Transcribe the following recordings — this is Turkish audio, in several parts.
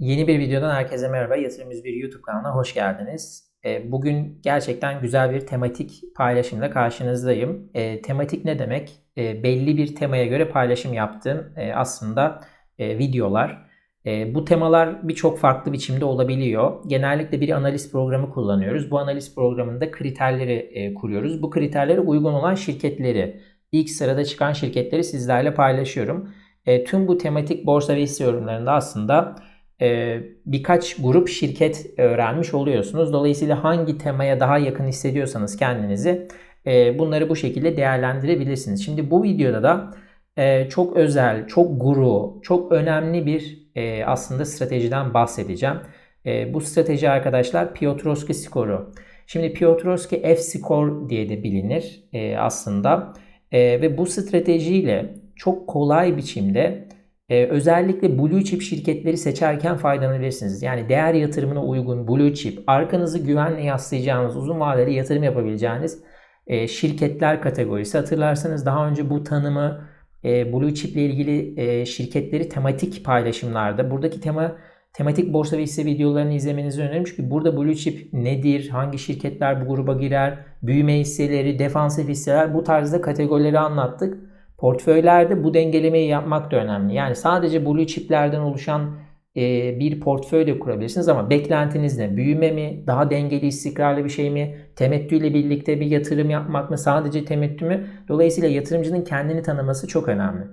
Yeni bir videodan herkese merhaba. Yatırım bir YouTube kanalına hoş geldiniz. E, bugün gerçekten güzel bir tematik paylaşımla karşınızdayım. E, tematik ne demek? E, belli bir temaya göre paylaşım yaptığım aslında videolar. Bu temalar birçok farklı biçimde olabiliyor. Genellikle bir analiz programı kullanıyoruz. Bu analiz programında kriterleri kuruyoruz. Bu kriterlere uygun olan şirketleri, ilk sırada çıkan şirketleri sizlerle paylaşıyorum. Tüm bu tematik borsa ve hisse yorumlarında aslında birkaç grup şirket öğrenmiş oluyorsunuz. Dolayısıyla hangi temaya daha yakın hissediyorsanız kendinizi e, bunları bu şekilde değerlendirebilirsiniz. Şimdi bu videoda da e, çok özel, çok guru, çok önemli bir aslında stratejiden bahsedeceğim. Bu strateji arkadaşlar Piotrowski skoru. Şimdi Piotrowski F skor diye de bilinir aslında. Ve bu stratejiyle çok kolay biçimde ee, özellikle blue chip şirketleri seçerken faydalanabilirsiniz. Yani değer yatırımına uygun blue chip, arkanızı güvenle yaslayacağınız, uzun vadeli yatırım yapabileceğiniz e, şirketler kategorisi. Hatırlarsanız daha önce bu tanımı e, blue chip ile ilgili e, şirketleri tematik paylaşımlarda, buradaki tema tematik borsa ve hisse videolarını izlemenizi öneririm. Çünkü burada blue chip nedir, hangi şirketler bu gruba girer, büyüme hisseleri, defansif hisseler bu tarzda kategorileri anlattık. Portföylerde bu dengelemeyi yapmak da önemli. Yani sadece blue chiplerden oluşan e, bir portföy de kurabilirsiniz ama beklentiniz ne? Büyüme mi? Daha dengeli, istikrarlı bir şey mi? Temettüyle birlikte bir yatırım yapmak mı? Sadece temettü mü? Dolayısıyla yatırımcının kendini tanıması çok önemli.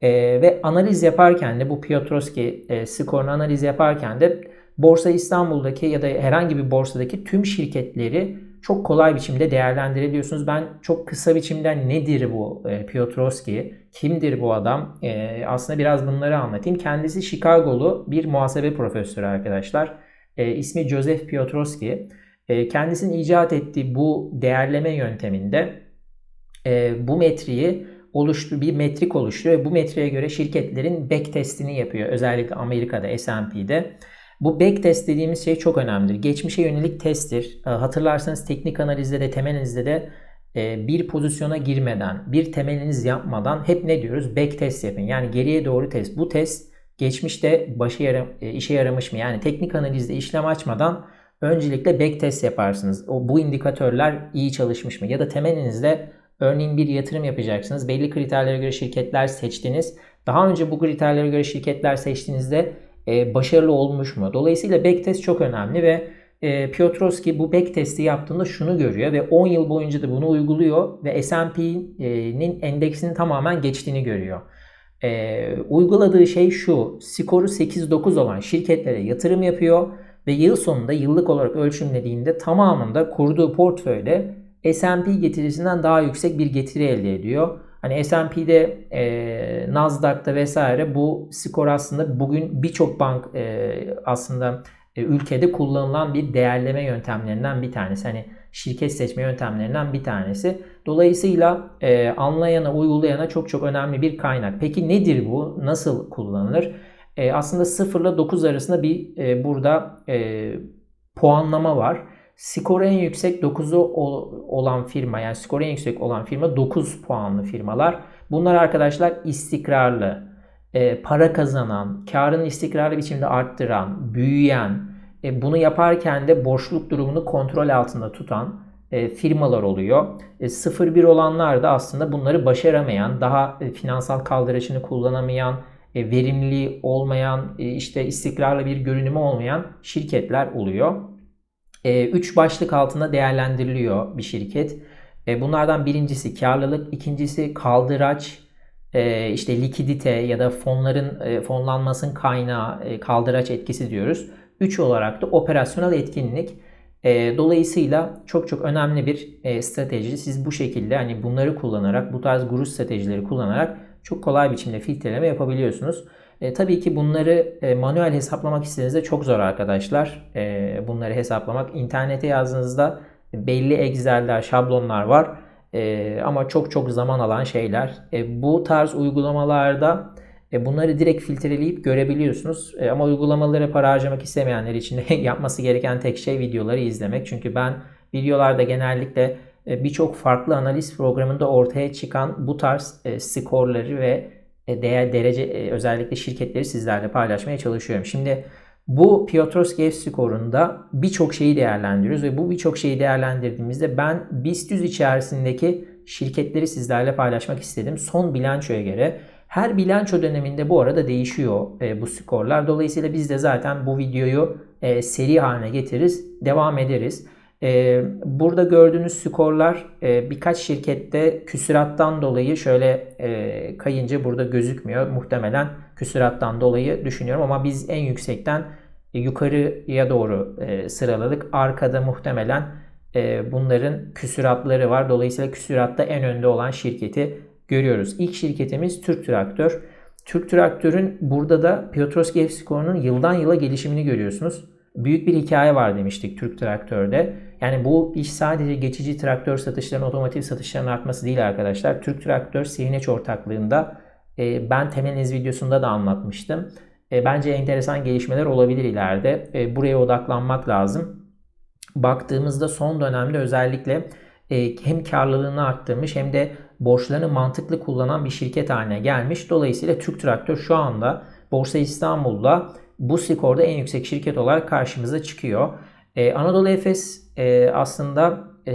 E, ve analiz yaparken de bu Piotrowski e, skorunu analiz yaparken de Borsa İstanbul'daki ya da herhangi bir borsadaki tüm şirketleri çok kolay biçimde değerlendirebiliyorsunuz. Ben çok kısa biçimde nedir bu e, Piotrowski, kimdir bu adam e, aslında biraz bunları anlatayım. Kendisi Chicago'lu bir muhasebe profesörü arkadaşlar. E, ismi Joseph Piotrowski. E, kendisinin icat ettiği bu değerleme yönteminde e, bu metriği oluştu bir metrik oluşturuyor ve bu metriğe göre şirketlerin back testini yapıyor. Özellikle Amerika'da S&P'de. Bu backtest dediğimiz şey çok önemlidir. Geçmişe yönelik testtir. Ee, hatırlarsanız teknik analizde de temel analizde de e, bir pozisyona girmeden, bir temeliniz yapmadan hep ne diyoruz? Backtest yapın. Yani geriye doğru test. Bu test geçmişte başı yara, e, işe yaramış mı? Yani teknik analizde işlem açmadan öncelikle backtest yaparsınız. O bu indikatörler iyi çalışmış mı? Ya da temelinizde örneğin bir yatırım yapacaksınız. Belli kriterlere göre şirketler seçtiniz. Daha önce bu kriterlere göre şirketler seçtiğinizde e, başarılı olmuş mu? Dolayısıyla backtest çok önemli ve e, Piotrowski bu backtesti yaptığında şunu görüyor ve 10 yıl boyunca da bunu uyguluyor ve S&P'nin endeksinin tamamen geçtiğini görüyor. E, uyguladığı şey şu, skoru 8-9 olan şirketlere yatırım yapıyor ve yıl sonunda yıllık olarak ölçümlediğinde tamamında kurduğu portföyde S&P getirisinden daha yüksek bir getiri elde ediyor. Hani S&P'de, e, Nasdaq'ta vesaire bu skor aslında bugün birçok bank e, aslında e, ülkede kullanılan bir değerleme yöntemlerinden bir tanesi. Hani şirket seçme yöntemlerinden bir tanesi. Dolayısıyla e, anlayana, uygulayana çok çok önemli bir kaynak. Peki nedir bu? Nasıl kullanılır? E, aslında 0 ile 9 arasında bir e, burada e, puanlama var. Skoru en yüksek 9'u olan firma yani skoru en yüksek olan firma 9 puanlı firmalar. Bunlar arkadaşlar istikrarlı, e, para kazanan, karını istikrarlı biçimde arttıran, büyüyen, e, bunu yaparken de borçluk durumunu kontrol altında tutan e, firmalar oluyor. 0-1 olanlar da aslında bunları başaramayan, daha finansal kaldırışını kullanamayan, verimli olmayan, işte istikrarlı bir görünümü olmayan şirketler oluyor. 3 e, başlık altında değerlendiriliyor bir şirket. E, bunlardan birincisi karlılık, ikincisi kaldıraç, e, işte likidite ya da fonların fonlanmasının kaynağı kaldıraç etkisi diyoruz. Üç olarak da operasyonel etkinlik. Dolayısıyla çok çok önemli bir strateji. Siz bu şekilde hani bunları kullanarak, bu tarz guru stratejileri kullanarak çok kolay biçimde filtreleme yapabiliyorsunuz. E, tabii ki bunları e, manuel hesaplamak istediğinizde çok zor arkadaşlar. E, bunları hesaplamak. İnternete yazdığınızda belli Excel'ler, şablonlar var. E, ama çok çok zaman alan şeyler. E, bu tarz uygulamalarda e, bunları direkt filtreleyip görebiliyorsunuz. E, ama uygulamalara para harcamak istemeyenler için yapması gereken tek şey videoları izlemek. Çünkü ben videolarda genellikle e, birçok farklı analiz programında ortaya çıkan bu tarz e, skorları ve değer derece e, özellikle şirketleri sizlerle paylaşmaya çalışıyorum. Şimdi Bu Piotrowski skorunda birçok şeyi değerlendiriyoruz ve bu birçok şeyi değerlendirdiğimizde ben BIST 100 içerisindeki şirketleri sizlerle paylaşmak istedim. Son bilançoya göre her bilanço döneminde bu arada değişiyor e, bu skorlar. Dolayısıyla biz de zaten bu videoyu e, seri haline getiririz, devam ederiz. E, burada gördüğünüz skorlar e, birkaç şirkette küsurattan dolayı şöyle e, kayınca burada gözükmüyor. Muhtemelen küsurattan dolayı düşünüyorum ama biz en yüksekten e, yukarıya doğru sıraladık. Arkada muhtemelen bunların küsuratları var. Dolayısıyla küsuratta en önde olan şirketi görüyoruz. İlk şirketimiz Türk Traktör. Türk Traktör'ün burada da Piotrowski F skorunun yıldan yıla gelişimini görüyorsunuz. Büyük bir hikaye var demiştik Türk Traktör'de. Yani bu iş sadece geçici traktör satışlarının, otomotiv satışlarının artması değil arkadaşlar. Türk Traktör CNH ortaklığında e, ben temeliniz videosunda da anlatmıştım. E, bence enteresan gelişmeler olabilir ileride. E, buraya odaklanmak lazım. Baktığımızda son dönemde özellikle hem karlılığını arttırmış hem de borçlarını mantıklı kullanan bir şirket haline gelmiş. Dolayısıyla Türk Traktör şu anda Borsa İstanbul'da bu skorda en yüksek şirket olarak karşımıza çıkıyor. Ee, Anadolu Efes e, aslında e,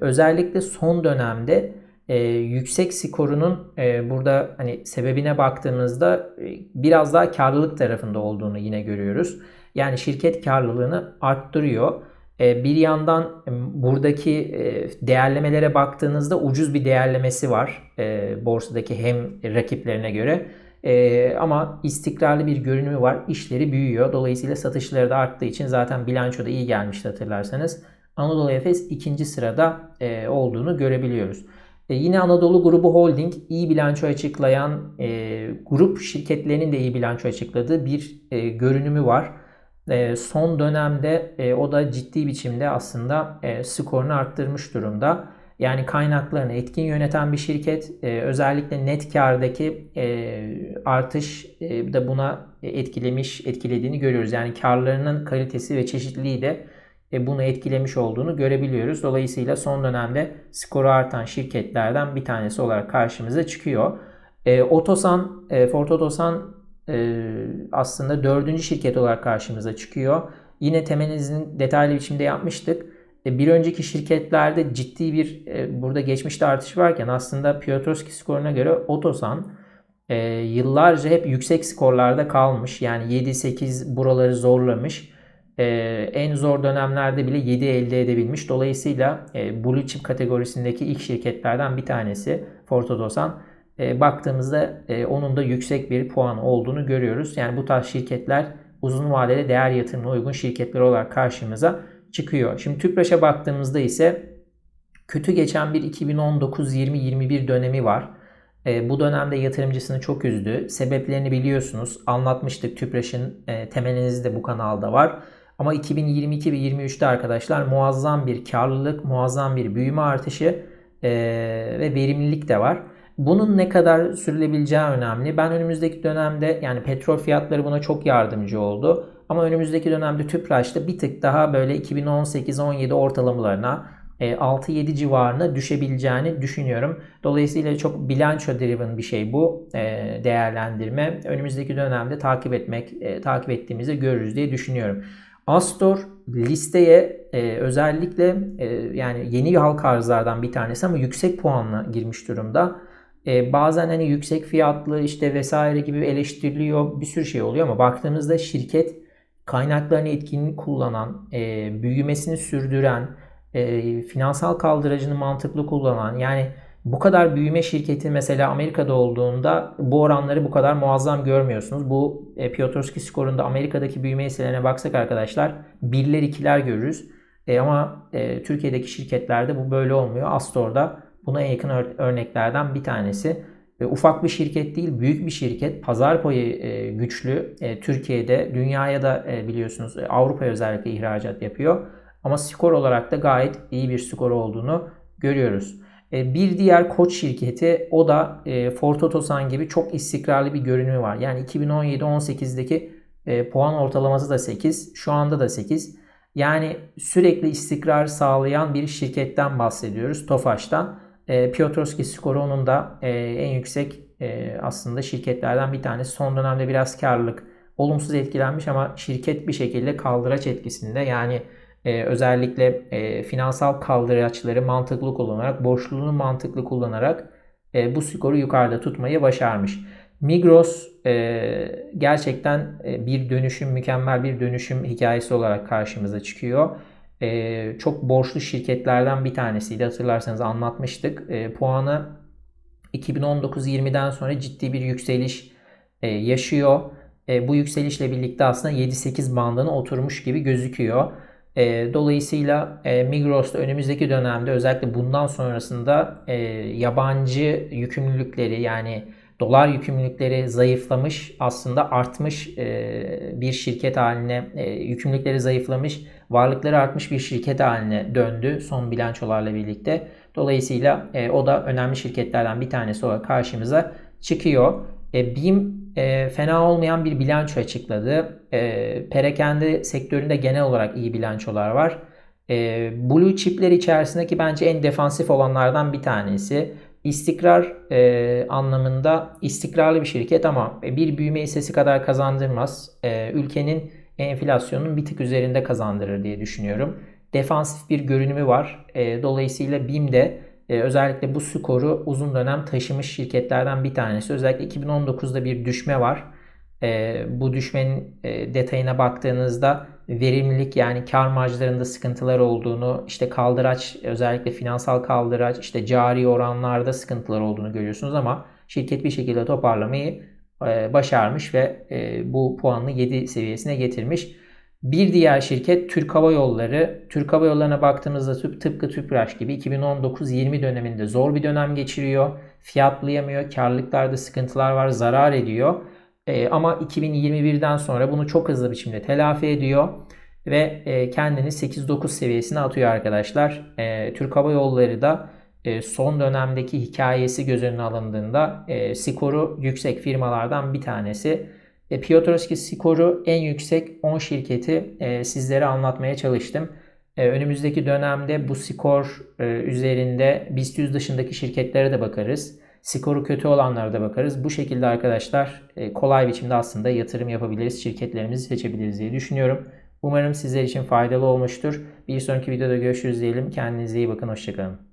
özellikle son dönemde e, yüksek skorunun e, burada hani sebebine baktığımızda e, biraz daha karlılık tarafında olduğunu yine görüyoruz. Yani şirket karlılığını arttırıyor. E, bir yandan e, buradaki e, değerlemelere baktığınızda ucuz bir değerlemesi var e, borsadaki hem rakiplerine göre. E, ama istikrarlı bir görünümü var. İşleri büyüyor. Dolayısıyla satışları da arttığı için zaten bilançoda iyi gelmişti hatırlarsanız. Anadolu Efes ikinci sırada e, olduğunu görebiliyoruz. E, yine Anadolu Grubu Holding iyi bilanço açıklayan e, grup şirketlerinin de iyi bilanço açıkladığı bir görünümü var. Son dönemde o da ciddi biçimde aslında skorunu arttırmış durumda. Yani kaynaklarını etkin yöneten bir şirket. E, özellikle net kardaki e, artış e, da buna etkilemiş, etkilediğini görüyoruz. Yani karlarının kalitesi ve çeşitliliği de e, bunu etkilemiş olduğunu görebiliyoruz. Dolayısıyla son dönemde skoru artan şirketlerden bir tanesi olarak karşımıza çıkıyor. E, Otosan, e, Ford Otosan e, aslında dördüncü şirket olarak karşımıza çıkıyor. Yine temelizin detaylı biçimde yapmıştık. E, bir önceki şirketlerde ciddi bir e, burada geçmişte artış varken aslında Piotrowski skoruna göre Otosan e, yıllarca hep yüksek skorlarda kalmış. Yani 7-8 buraları zorlamış. En zor dönemlerde bile 7 elde edebilmiş. Dolayısıyla e, Blue Chip kategorisindeki ilk şirketlerden bir tanesi Ford Otosan. Baktığımızda onun da yüksek bir puan olduğunu görüyoruz. Yani bu tarz şirketler uzun vadeli değer yatırımına uygun şirketler olarak karşımıza çıkıyor. Şimdi Tüpraş'a baktığımızda ise kötü geçen bir 2019-20-21 dönemi var. E, bu dönemde yatırımcısını çok üzdü. Sebeplerini biliyorsunuz. Anlatmıştık. Tüpraş'ın e, temeliniz de bu kanalda var. Ama 2022 ve 23'te arkadaşlar muazzam bir karlılık, muazzam bir büyüme artışı e, ve verimlilik de var. Bunun ne kadar sürülebileceği önemli. Ben önümüzdeki dönemde yani petrol fiyatları buna çok yardımcı oldu. Ama önümüzdeki dönemde Tüpraş'ta bir tık daha böyle 2018-17 ortalamalarına 6-7 e, civarına düşebileceğini düşünüyorum. Dolayısıyla çok bilanço driven bir şey bu e, değerlendirme. Önümüzdeki dönemde takip etmek, e, takip ettiğimizi görürüz diye düşünüyorum. Astor listeye özellikle yani yeni halka arzlardan bir tanesi ama yüksek puanla girmiş durumda. bazen hani yüksek fiyatlı işte vesaire gibi eleştiriliyor bir sürü şey oluyor ama baktığımızda şirket kaynaklarını etkin kullanan, e, büyümesini sürdüren, e, finansal kaldıracını mantıklı kullanan yani bu kadar büyüme şirketi mesela Amerika'da olduğunda bu oranları bu kadar muazzam görmüyorsunuz. Bu e, Piotrowski skorunda Amerika'daki büyüme hisselerine baksak arkadaşlar birler ikiler görürüz. E, ama e, Türkiye'deki şirketlerde bu böyle olmuyor. Astor'da buna en yakın örneklerden bir tanesi. E, ufak bir şirket değil, büyük bir şirket. Pazar payı e, güçlü. E, Türkiye'de, dünyaya da e, biliyorsunuz e, Avrupa'ya özellikle ihracat yapıyor. Ama skor olarak da gayet iyi bir skor olduğunu görüyoruz. E, bir diğer koç şirketi o da e, Ford Otosan gibi çok istikrarlı bir görünümü var. Yani 2017-18'deki e, puan ortalaması da 8, şu anda da 8. Yani sürekli istikrar sağlayan bir şirketten bahsediyoruz Tofaş'tan. E, Piotrowski skoru onun da e, en yüksek e, aslında şirketlerden bir tanesi. Son dönemde biraz karlılık olumsuz etkilenmiş ama şirket bir şekilde kaldıraç etkisinde yani e, özellikle e, finansal kaldıraçları mantıklı kullanarak, borçluluğunu mantıklı kullanarak e, bu skoru yukarıda tutmayı başarmış. Migros e, gerçekten e, bir dönüşüm, mükemmel bir dönüşüm hikayesi olarak karşımıza çıkıyor. E, çok borçlu şirketlerden bir tanesiydi. Hatırlarsanız anlatmıştık. E, puanı 2019-20'den sonra ciddi bir yükseliş e, yaşıyor. E, bu yükselişle birlikte aslında 7-8 bandına oturmuş gibi gözüküyor. E, dolayısıyla e, Migros'ta önümüzdeki dönemde özellikle bundan sonrasında e, yabancı yükümlülükleri yani dolar yükümlülükleri zayıflamış aslında artmış e, bir şirket haline e, yükümlülükleri zayıflamış varlıkları artmış bir şirket haline döndü son bilançolarla birlikte. Dolayısıyla e, o da önemli şirketlerden bir tanesi olarak karşımıza çıkıyor. BİM fena olmayan bir bilanço açıkladı. E, perakende sektöründe genel olarak iyi bilançolar var. Blue chipler içerisindeki bence en defansif olanlardan bir tanesi. İstikrar e, anlamında istikrarlı bir şirket ama bir büyüme hissesi kadar kazandırmaz. E, ülkenin enflasyonun bir tık üzerinde kazandırır diye düşünüyorum. Defansif bir görünümü var. E, dolayısıyla BİM de e, özellikle bu skoru uzun dönem taşımış şirketlerden bir tanesi. Özellikle 2019'da bir düşme var. E, bu düşmenin e, detayına baktığınızda verimlilik yani kar marjlarında sıkıntılar olduğunu, işte kaldıraç özellikle finansal kaldıraç, işte cari oranlarda sıkıntılar olduğunu görüyorsunuz ama şirket bir şekilde toparlamayı e, başarmış ve e, bu puanını 7 seviyesine getirmiş. Bir diğer şirket Türk Hava Yolları. Türk Hava Yolları'na baktığımızda tıpkı Tüpraş gibi 2019-20 döneminde zor bir dönem geçiriyor. Fiyatlayamıyor, karlılıklarda sıkıntılar var, zarar ediyor. E, ama 2021'den sonra bunu çok hızlı biçimde telafi ediyor ve e, kendini 8-9 seviyesine atıyor arkadaşlar. E, Türk Hava Yolları da e, son dönemdeki hikayesi göz önüne alındığında skoru yüksek firmalardan bir tanesi. Piotrowski skoru en yüksek 10 şirketi sizlere anlatmaya çalıştım. Önümüzdeki dönemde bu skor üzerinde BIST 100 dışındaki şirketlere de bakarız. Skoru kötü olanlara da bakarız. Bu şekilde arkadaşlar e, kolay biçimde aslında yatırım yapabiliriz, şirketlerimizi seçebiliriz diye düşünüyorum. Umarım sizler için faydalı olmuştur. Bir sonraki videoda görüşürüz diyelim. Kendinize iyi bakın, hoşçakalın.